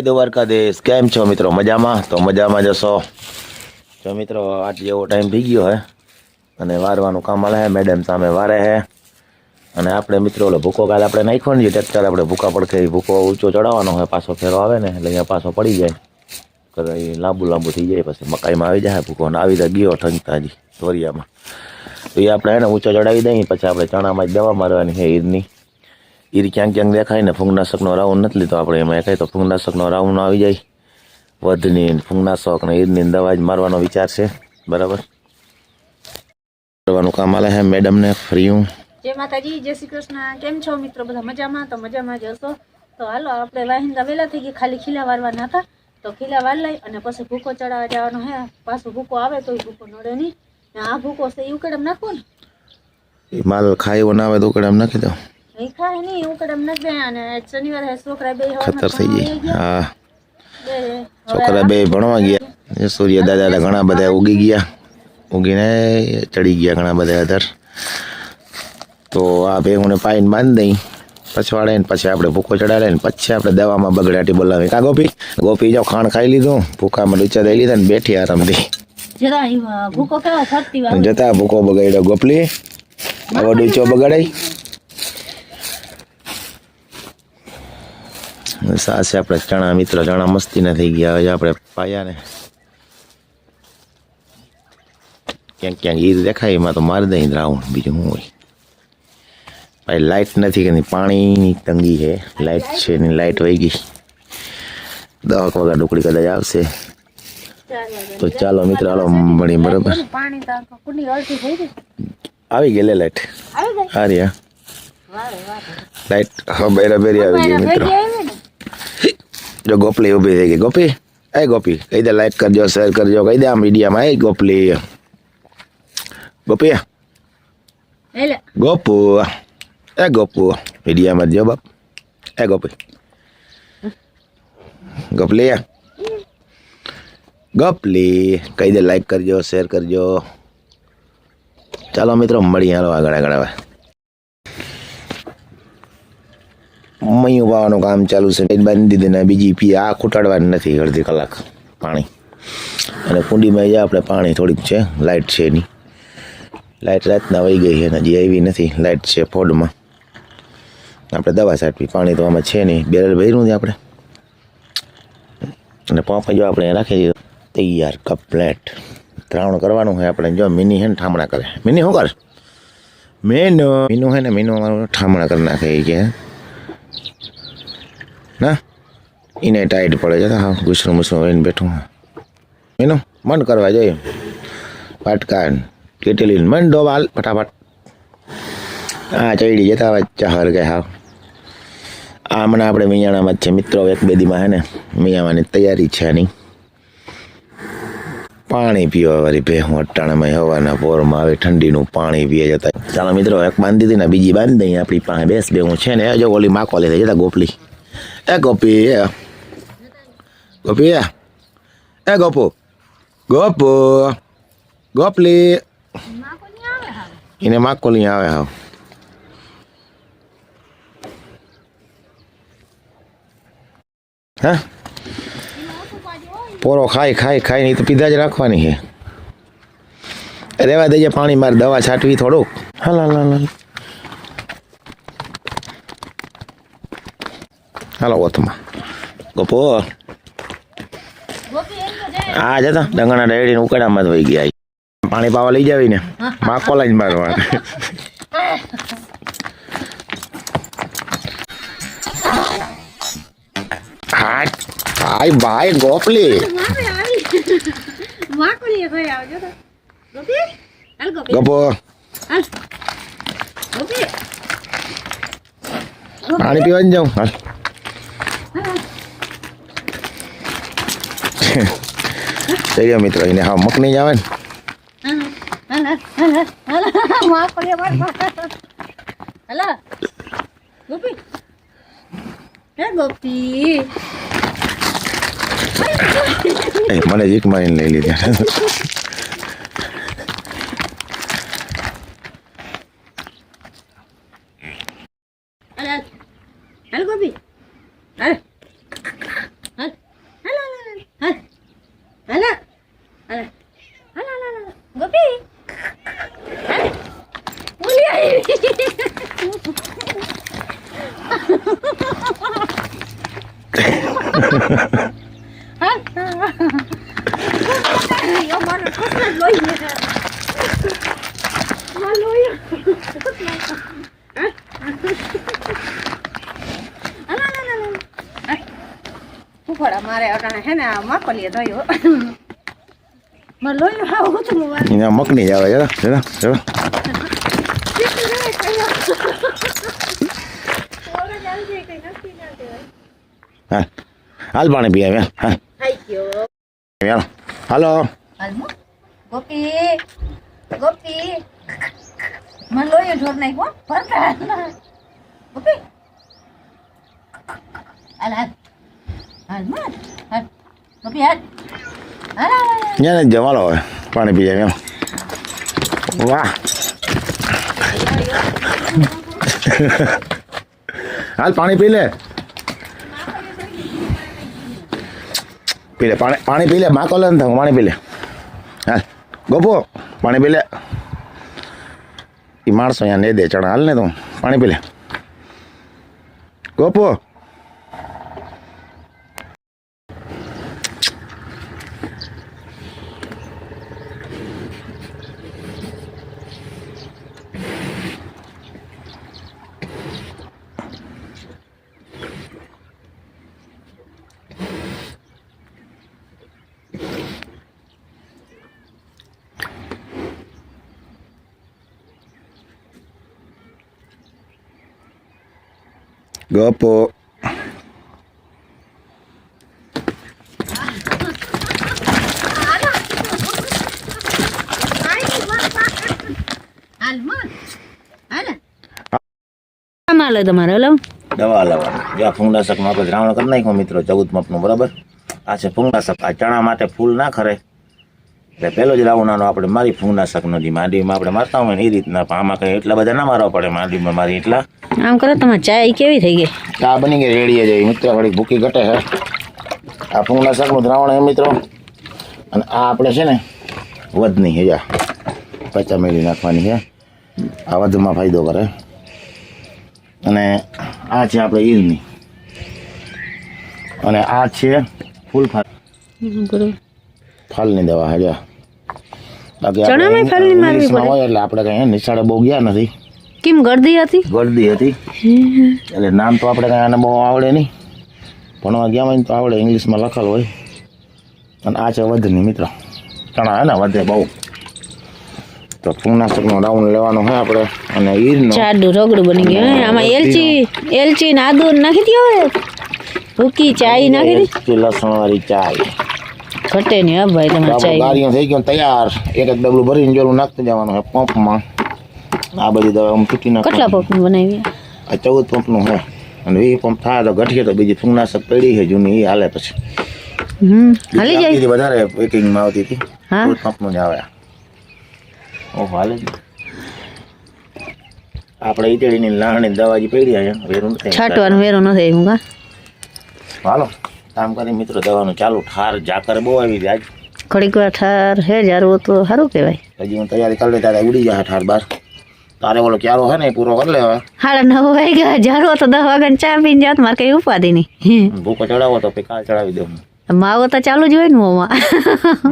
દ્વારકાધીશ. કેમ છો મિત્રો? મજામાં? તો મજામાં જશો જો મિત્રો આઠ જેવો ટાઈમ થઈ ગયો હે. અને વારવાનું કામ હે મેડમ સામે વારે હે. અને આપણે મિત્રો, ઓલો ભૂકો કાલે આપણે નાખ્યો ને ટ્રેક્ટર આપણે ભૂકા પડખે ભૂકો ઊંચો ચડાવવાનો હોય પાછો ફેરો આવે ને, એટલે અહીંયા પાછો પડી જાય. એ લાંબુ લાંબુ થઈ જાય, પછી મકાઈમાં આવી જાય ભૂકો. ને આવી જાય ગયો ઠંકતા હજી ધોરિયામાં તો એ આપણે એને ઊંચો ચડાવી દઈએ, પછી આપણે ચણામાં જ દવા મારવાની છે ઈરની ઈર ક્યાંક ક્યાંક દેખાય ને ફૂંગનાશકનો રાઉન્ડ નથી લીધો આપણે એમાં કહે તો ફૂંગનાશકનો રાઉન્ડ આવી જાય વધની ને ફૂંગનાશક ને ઈરની દવા જ મારવાનો વિચાર છે બરાબર કરવાનું કામ આલે છે મેડમને ફ્રી હું જય માતાજી, જય શ્રી કૃષ્ણ. કેમ છો મિત્રો? બધા મજામાં? તો મજામાં જ હશો? તો હાલો, આપણે વાહિંદા વહેલા થઈ ગઈ. ખાલી ખીલા વારવાના હતા. તો ખીલા વાર લઈ અને પછી ભૂકો ચડાવવા જવાનો હે. પાછો ભૂકો આવે તો એ ભૂકો નડે નહીં. ને આ ભૂકો છે એ ઉકળમ નાખવો ને? એ માલ ખાયો ના આવે તો કડે એમ નાખી દો. ખતર થઈ જાય હા. છોકરા બે ભણવા ગયા. સૂર્ય દાદા ઘણા બધા ઉગી ગયા. ઉગીને ચડી ગયા ઘણા બધા અધર. તો આ ભેગુને પાઈને બાંધી દઈ. પછવાડે ને પછી આપણે ભૂકો ચડાડે ને પછી આપણે દવામાં બગડાટી બોલાવી કા ગોપી? ગોપી જો ખાણ ખાઈ લીધું. ભૂકામાં ડૂચા દઈ લીધા ને બેઠી આરામથી. જતા ભૂકો બગાડ્યો ગોપલી. હવે ડૂચો સાસે આપણે ચણા મિત્ર ચણા મસ્તીના થઈ ગયા. હવે આપણે પાયા ને ક્યાંક ક્યાંક ઈર દેખાય એમાં તો મારી દઈ રાવણ બીજું શું હોય? ભાઈ લાઇટ નથી કે પાણીની તંગી છે. લાઇટ છે ને લાઇટ વહી ગઈ. દવા વગર ડુકડી કદાચ આવશે. તો ચાલો મિત્ર હાલો મળી બરોબર? આવી ગઈ લે લાઇટ હા લાઇટ હવે બેરાબેરી આવી ગઈ મિત્રો. જો ગોપલી ઊભી થઈ ગઈ. ગોપી એ ગોપી કહી દે લાઈક કરજો શેર કરજો કહી દે આ મીડિયામાં એ ગોપલી. ગોપી ગોપુ એ ગોપુ મીડિયામાં જો બાપ. એ ગોપી. ગોપલી ગોપલી કહી દે લાઈક કરજો શેર કરજો. ચાલો મિત્રો મળીએ હાલો આગળ આગળ હવે. મયું પાવાનું કામ ચાલુ છે. બાંધી દીધી બીજી પી આ ખૂટાડવાની નથી અડધી કલાક પાણી. અને કુંડીમાં જે આપણે પાણી થોડીક છે લાઇટ છે એની. લાઇટ રાતના વહી ગઈ છે હજી આવી નથી લાઇટ છે ફોડમાં આપણે દવા છાંટવી, પાણી તો આમાં છે નહીં. બેરલ ભર્યું છે આપણે. અને પંપ જો આપણે રાખી દીધો તૈયાર કપલેટ ત્રાવણ કરવાનું હોય આપણે. જો મિની છે ને ઠામણા કરે. મિની શું કર? મેનો. મીનું છે ને મીનું અમારું ઠામણા કરી નાખે છે ના? એને ટાઈટ પડે છે. હા, ગુસરું મુસરું લઈને બેઠું એનું મન કરવા જોઈએ. પાટકાન કેટલી મન ડોબાલ ફટાફટ. હા ચડી જતા હવે ચાહર ગયા હા હમણાં આપણે મિયાણામાં છે. મિત્રો, એક બેદીમાં હે ને તૈયારી છે આની પાણી પીવા વાળી અટાણામાં હવાના પોરમાં આવે, ઠંડીનું પાણી પીએ જતા. ચાલો મિત્રો, એક બાંધી ને, બીજી બાંધી આપણી પાસે બેસ બેહું છે ને જો ઓલી માકો લે જતા ગોપલી. એ ગોપી એ ગોપી એ એ ગોપુ ગોપુ ગોપલી એને માકોલી આવે હાવ હા પોરો ખાઈ ખાઈ ખાઈ નહીં તો પીધા જ રાખવાની છે રેવા દેજે પાણી મારે દવા છાંટવી થોડુંક હા હાલ હાલ હાલ. હાલો ઓથમાં. ગોપો. આ જતા ડંગણા ડેડીને ઉકળામાં જ વહી ગયા. પાણી પાવા લઈ જાવી ને માકો લઈને મારવા હા ભાઈ ગોપલી. ગોપી. પાણી પીવા જાઉં. હાલ. થઈ ગયો મિત્રો એને હા મક નહીં આવે ને મને એક મારીને લઈ લીધા હાલ હાલ હાલ ગોપી હાલ હાલ હાલો હાલો હાલો હાલો હાલો ગોપી હાલો. બોલી આવી હા યો મારો ખોસલો જ લોહી છે માં લોહી હાલો હાલો હાલો ફૂફડા મારે અટાણે હે ને આ માપલીએ થયો મારે લોહી હાવ ઉતરું વાર અહીંયા મકની જ આવે જરા જરા જરા. હાલ હાલ પાણી પી આવ્યા હાલ થઈ ગયો હાલ હાલો હાલમો ગોપી ગોપી મને લોહી ઢોર નહીં કોણ ફરતા ગોપી હાલ હાલ હાલ મત હાલ ગોપી હાલ હાલ હાલ હાલ ત્યાં જ જમાલો હવે પાણી પી આવ્યા વાહ હાલ પાણી પી લે. પી લે, પાણી પાણી પી લે માકો લે ને પાણી પી લે. હાલ, ગોપો, પાણી પી લે. એ માણસો અહીંયા ને દે ચણા. હાલ ને તું પાણી પી લે. ગોપો ગોપો હાલ તમારે હલો દવા લાવવાની જ્યાં દ્રાવણ કરી નાખ્યું મિત્રો ચૌદ બરાબર? આ છે ફૂંગનાશક આ ચણા માટે ફૂલ ના ખરે. એટલે પહેલો જ રાઉન્ડ આપણે મારી ફૂંગનાશકનો જે માંડીમાં આપણે મારતા હોય ને એ રીતના આમાં કંઈ એટલા બધા ના મારવા પડે માંડીમાં મારી એટલા. આમ કરો તમારે ચાય કેવી થઈ ગઈ? ચા બની ગઈ રેડીએ જઈ મિત્ર ઘડી ભૂકી ઘટે છે. આ ફૂંગનાશકનું દ્રાવણ એ મિત્રો. અને આ આપણે છે ને વધની હજા પચા મેળી નાખવાની છે. આ વધમાં ફાયદો કરે. અને આ છે આપણે ઈરની અને આ છે ફૂલ ફાલ ફાલની દવા છે જા. બાકી આપણે ચણામાં ફાલની મારવી પડે? હોય એટલે આપણે કઈ નિશાળે બહુ ગયા નથી. કેમ ગરદી હતી? ગળદી હતી. એટલે નામ તો આપણે કઈ આને બહુ આવડે નહીં. ભણવા ગયા હોય તો આવડે ઇંગ્લિશમાં લખેલ હોય. અને આ છે વધની મિત્ર. ચણા હે ને વધે બહુ. તો ફૂંગનાશકનો રાઉન્ડ લેવાનો હોય આપણે. અને ઈરનો. ચાડુ રગડું બની ગયું. આમાં એલચી એલચી ને આદુ નાખી દો ભૂકી ચાય નાખી દીધી લસણ વાળી ચાય. ઘટે નહીં હા ભાઈ તમે ચાય. ગાડીઓ થઈ ગયો તૈયાર. એક એક ડબલું ભરીને જોલું નાખતું જવાનું છે પંપમાં. આ બધી દવા આમ તૂટી કેટલા પંપ બનાવી આ ચૌદ પંપનું છે અને વીસ પંપ થાય તો ઘટીએ તો બીજી ફૂંગનાશક પડી છે જૂની એ હાલે પછી. હમ હાલી જાય. વધારે પેકિંગમાં આવતી હતી. હા? પંપનું જ આવે. ઓહો હાલે જ. આપણે ઈતળીની લાણની દવા જે પડી છે વેરું છાંટવાનું વેરો નથી આવ્યું કા? હાલો. કામ કરી મિત્રો દવાનું ચાલુ ઠાર જાકર બહુ આવી આજ. ઘડીક વાર ઠાર હે જારવો તો સારું કહેવાય. હજી હું તૈયારી કરી લે ત્યારે ઉડી જાય ઠાર બાર તારે ઓલો ક્યારો હે ને પૂરો કરી લેવા સાડા નવ વાગ્યા જારો તો દસ વાગ્યા ચા પીને જાત મારે કઈ ઉપાધિ નહીં. ભૂકો ચડાવો તો પછી કાલ ચડાવી દઉં માવો તો ચાલુ જ હોય ને મોમાં.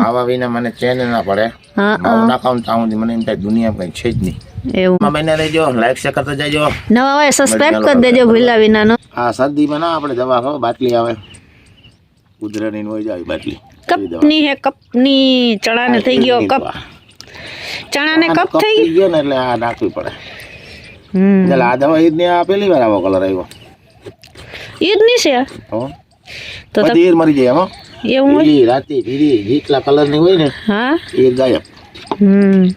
માવા વિના મને ચેન ના પડે. હા ના ત્યાં સુધી મને એમ થાય દુનિયા કઈ છે જ નહીં. એવું. બને રહેજો લાઈક શેર કરતા જજો. નવા હોય સબસ્ક્રાઇબ કરી દેજો ભૂલા વિનાનો. હા શરદીમાં ના આપણે દવા ખાવ બાટલી આવે. કુદરતી હોય જાય બાટલી. એવી દવા. કપની હે કપની ચણાને થઈ ગયો કપ. દવા. ચણાને કપ કપ થઈ થઈ ગયો? ને એટલે આ નાખવી પડે. હમ. એટલે આ દવા ઈદ આ પહેલી વાર આવો કલર આવ્યો ઈ જ નહીં છે? હો. તો તો બધી ઈર મરી જાય એમાં એવું હોય પીળી રાતી પીળી જેટલા કલરની હોય ને હા? એ ગાયબ. હમ.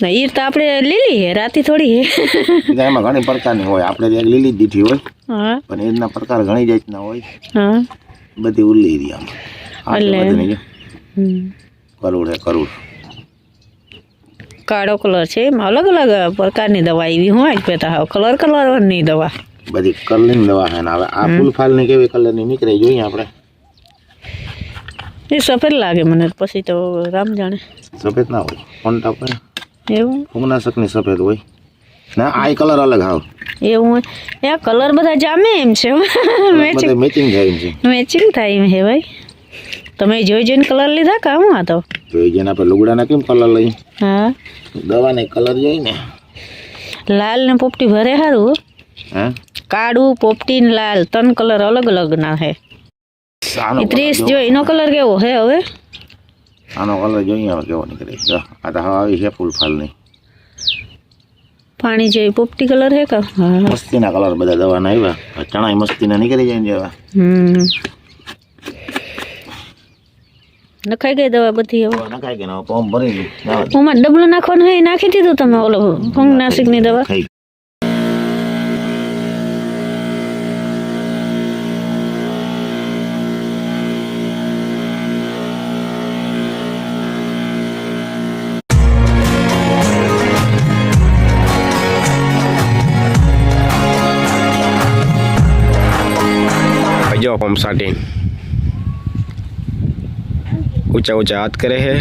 ના ઈ તો આપણે લીલી હે રાતી થોડી હે એમાં ઘણી પ્રકારની હોય. આપણે ત્યાં લીલી જ દીઠી હોય. હા. પણ ઈરના પ્રકાર ઘણી જાતના હોય. હા. બધી ઉલ્લી એરિયામાં આમ. એટલે-. કરોડ હે કરોડ. કાળો કલર છે એમાં અલગ અલગ પ્રકારની દવા એવી હોય પેતા હાવ કલર કલરની દવા. બધી કલરની દવા હે ને હવે. આ ફૂલ ફાલની કેવી કલરની નીકળે જોઈએ આપણે? એ સફેદ લાગે મને પછી તો રામ જાણે. સફેદ ના હોય કોન્ટા પર. એવું? ફૂગનાશકની સફેદ હોય. ના આ કલર અલગ હાવ. એવું એ કલર બધા જામે એમ છે. મેચિંગ મેચિંગ થાય એમ છે. મેચિંગ થાય એમ હે ભાઈ. તમે જોઈ જોઈને કલર લીધા કા હું આ તો? જોઈ જોઈને આપણે લુગડાના કેમ કલર લઈ હા. દવાને કલર જોઈ ને. લાલ ને પોપટી ભરે સારું હા. કાળું પોપટી ને લાલ ત્રણ કલર અલગ અલગ ના હે ત્રીસ જો એનો કલર કેવો હે હવે? આનો કલર જોઈએ હવે કેવો નીકળે જો આ તો હવે આવી છે ફૂલ ફાલની. પાણી જેવી પોપટી કલર હે કા? મસ્તીના કલર બધા દવાના આવ્યા. ચણાય મસ્તીના નીકળી જાય જેવા. નખાઈ ગઈ દવા બધી હવે? નખાઈ ગઈ ને હવે ભરી. જવા ઓમાં ડબલું નાખવાનું હોય નાખી દીધું તમે ઓલો ફંગનાશિકની દવા? સાટી ઊંચા ઊંચા હાથ કરે છે